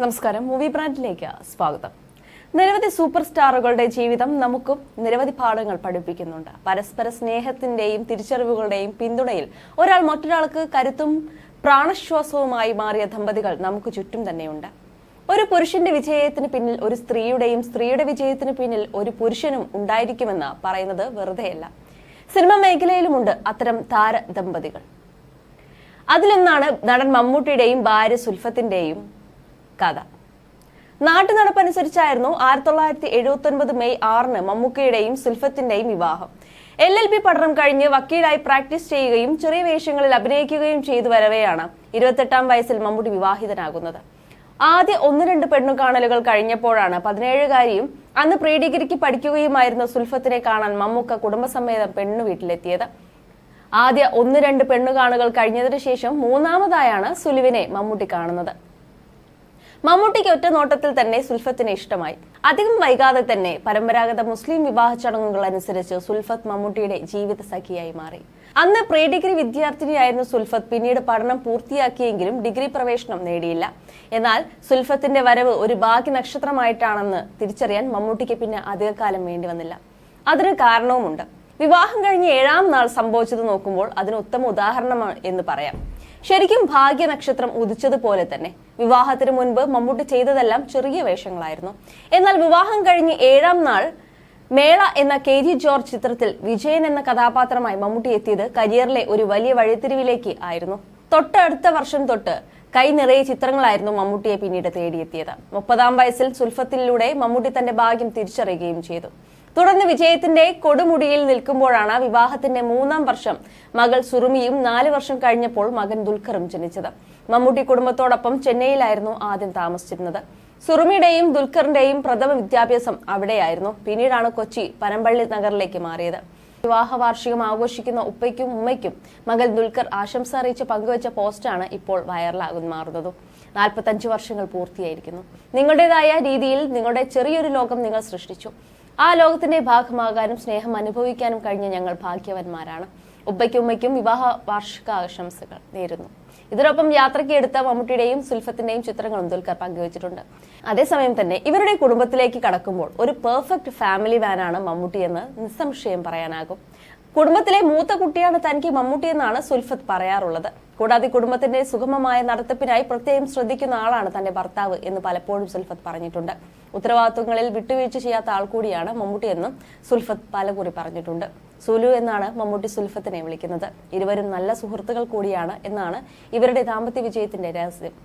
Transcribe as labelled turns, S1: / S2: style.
S1: നമസ്കാരം. മൂവി ബ്രാൻഡിലേക്ക് സ്വാഗതം. നിരവധി സൂപ്പർ സ്റ്റാറുകളുടെ ജീവിതം നമുക്കും നിരവധി പാഠങ്ങൾ പഠിപ്പിക്കുന്നുണ്ട്. പരസ്പര സ്നേഹത്തിന്റെയും തിരിച്ചറിവുകളുടെയും പിന്തുണയിൽ ഒരാൾ മറ്റൊരാൾക്ക് കരുത്തും പ്രാണശ്വാസവുമായി മാറിയ ദമ്പതികൾ നമുക്ക് ചുറ്റും തന്നെയുണ്ട്. ഒരു പുരുഷന്റെ വിജയത്തിന് പിന്നിൽ ഒരു സ്ത്രീയുടെയും സ്ത്രീയുടെ വിജയത്തിന് പിന്നിൽ ഒരു പുരുഷനും ഉണ്ടായിരിക്കുമെന്ന് പറയുന്നത് വെറുതെയല്ല. സിനിമ മേഖലയിലുമുണ്ട് അത്തരം താര ദമ്പതികൾ അതിലൊന്നാണ് നടൻ മമ്മൂട്ടിയുടെയും ഭാര്യ സുൽഫത്തിന്റെയും കഥ. നാട്ടു നടപ്പനുസരിച്ചായിരുന്നു ആയിരത്തി തൊള്ളായിരത്തി എഴുപത്തി ഒൻപത് മെയ് ആറിന് മമ്മൂക്കയുടെയും സുൽഫത്തിന്റെയും വിവാഹം. എൽ എൽ പി പഠനം കഴിഞ്ഞ് വക്കീലായി പ്രാക്ടീസ് ചെയ്യുകയും ചെറിയ വേഷങ്ങളിൽ അഭിനയിക്കുകയും ചെയ്തു വരവെയാണ് ഇരുപത്തെട്ടാം വയസ്സിൽ മമ്മൂട്ടി വിവാഹിതനാകുന്നത്. ആദ്യ ഒന്ന് രണ്ട് പെണ്ണുകാണലുകൾ കഴിഞ്ഞപ്പോഴാണ് പതിനേഴുകാരിയും അന്ന് പ്രീ ഡിഗ്രിക്ക് പഠിക്കുകയുമായിരുന്ന സുൽഫത്തിനെ കാണാൻ മമ്മൂക്ക കുടുംബസമേതം പെണ്ണു വീട്ടിലെത്തിയത്. ആദ്യ ഒന്ന് രണ്ട് പെണ്ണുകാണുകൾ കഴിഞ്ഞതിനു ശേഷം മൂന്നാമതായാണ് സുലുവിനെ മമ്മൂട്ടി കാണുന്നത്. മമ്മൂട്ടിക്ക് ഒറ്റ നോട്ടത്തിൽ തന്നെ സുൽഫത്തിനെ ഇഷ്ടമായി. അധികം വൈകാതെ തന്നെ പരമ്പരാഗത മുസ്ലിം വിവാഹ ചടങ്ങുകൾ അനുസരിച്ച് സുൽഫത്ത് മമ്മൂട്ടിയുടെ ജീവിത സഖിയായി മാറി. അന്ന് പ്രീ ഡിഗ്രി വിദ്യാർത്ഥിനിയായിരുന്ന സുൽഫത്ത്. പിന്നീട് പഠനം പൂർത്തിയാക്കിയെങ്കിലും ഡിഗ്രി പ്രവേശനം നേടിയില്ല. എന്നാൽ സുൽഫത്തിന്റെ വരവ് ഒരു ഭാഗ്യ നക്ഷത്രമായിട്ടാണെന്ന് തിരിച്ചറിയാൻ മമ്മൂട്ടിക്ക് പിന്നെ അധികകാലം വേണ്ടി വന്നില്ല. അതിന് കാരണവുമുണ്ട്. വിവാഹം കഴിഞ്ഞ് ഏഴാം നാൾ സംഭവിച്ചത് നോക്കുമ്പോൾ അതിന് ഉത്തമ ഉദാഹരണമാണ് എന്ന് പറയാം. ശരിക്കും ഭാഗ്യ നക്ഷത്രം ഉദിച്ചതുപോലെ തന്നെ. വിവാഹത്തിന് മുൻപ് മമ്മൂട്ടി ചെയ്തതെല്ലാം ചെറിയ വേഷങ്ങളായിരുന്നു. എന്നാൽ വിവാഹം കഴിഞ്ഞ് ഏഴാം നാൾ മേള എന്ന കെ ജി ജോർജ് ചിത്രത്തിൽ വിജയൻ എന്ന കഥാപാത്രമായി മമ്മൂട്ടി എത്തിയത് കരിയറിലെ ഒരു വലിയ വഴിത്തിരിവിലേക്ക് ആയിരുന്നു. തൊട്ടടുത്ത വർഷം തൊട്ട് കൈ നിറയെ ചിത്രങ്ങളായിരുന്നു മമ്മൂട്ടിയെ പിന്നീട് തേടിയെത്തിയത്. മുപ്പതാം വയസ്സിൽ സുൽഫത്തിലൂടെ മമ്മൂട്ടി തന്റെ ഭാഗ്യം തിരിച്ചറിയുകയും ചെയ്തു. തുടർന്ന് വിജയത്തിന്റെ കൊടുമുടിയിൽ നിൽക്കുമ്പോഴാണ് വിവാഹത്തിന്റെ മൂന്നാം വർഷം. മകൾ സുറുമിയും നാല് വർഷം കഴിഞ്ഞപ്പോൾ മകൻ ദുൽഖറും ജനിച്ചത്. മമ്മൂട്ടി കുടുംബത്തോടൊപ്പം ചെന്നൈയിലായിരുന്നു ആദ്യം താമസിച്ചിരുന്നത്. സുറുമിയുടെയും ദുൽഖറിന്റെയും പ്രഥമ വിദ്യാഭ്യാസം അവിടെയായിരുന്നു. പിന്നീടാണ് കൊച്ചി പനമ്പള്ളി നഗറിലേക്ക് മാറിയത്. വിവാഹ വാർഷികം ആഘോഷിക്കുന്ന ഉപ്പയ്ക്കും ഉമ്മയ്ക്കും മകൾ ദുൽഖർ ആശംസ അറിയിച്ച് പങ്കുവച്ച പോസ്റ്റാണ് ഇപ്പോൾ വൈറലാകുന്ന മാറുന്നത്. നാൽപ്പത്തഞ്ച് വർഷങ്ങൾ പൂർത്തിയായിരിക്കുന്നു. നിങ്ങളുടേതായ രീതിയിൽ നിങ്ങളുടെ ചെറിയൊരു ലോകം നിങ്ങൾ സൃഷ്ടിച്ചു. ആ ലോകത്തിന്റെ ഭാഗമാകാനും സ്നേഹം അനുഭവിക്കാനും കഴിഞ്ഞ ഞങ്ങൾ ഭാഗ്യവന്മാരാണ്. ഉപ്പയ്ക്കും ഉമ്മയ്ക്കും വിവാഹ വാർഷിക ആശംസകൾ നേരുന്നു. ഇതിനൊപ്പം യാത്രയ്ക്ക് എടുത്ത മമ്മൂട്ടിയുടെയും സുൽഫത്തിന്റെയും ചിത്രങ്ങളും ദുൽഖർ പങ്കുവച്ചിട്ടുണ്ട്. അതേസമയം തന്നെ ഇവരുടെ കുടുംബത്തിലേക്ക് കടക്കുമ്പോൾ ഒരു പെർഫെക്റ്റ് ഫാമിലി മാനാണ് മമ്മൂട്ടി എന്ന് നിസ്സംശയം പറയാനാകും. കുടുംബത്തിലെ മൂത്ത കുട്ടിയാണ് തനിക്ക് മമ്മൂട്ടി എന്നാണ് സുൽഫത്ത് പറയാറുള്ളത്. കൂടാതെ കുടുംബത്തിന്റെ സുഗമമായ നടത്തിപ്പിനായി പ്രത്യേകം ശ്രദ്ധിക്കുന്ന ആളാണ് തന്റെ ഭർത്താവ് എന്ന് പലപ്പോഴും സുൽഫത്ത് പറഞ്ഞിട്ടുണ്ട്. ഉത്തരവാദിത്വങ്ങളിൽ വിട്ടുവീഴ്ച ചെയ്യാത്ത ആൾ കൂടിയാണ് മമ്മൂട്ടി എന്നും സുൽഫത്ത് പലകുറി പറഞ്ഞിട്ടുണ്ട്. സുലു എന്നാണ് മമ്മൂട്ടി സുൽഫത്തിനെ വിളിക്കുന്നത്. ഇരുവരും നല്ല സുഹൃത്തുക്കൾ കൂടിയാണ് എന്നാണ് ഇവരുടെ ദാമ്പത്യ വിജയത്തിന്റെ രഹസ്യം.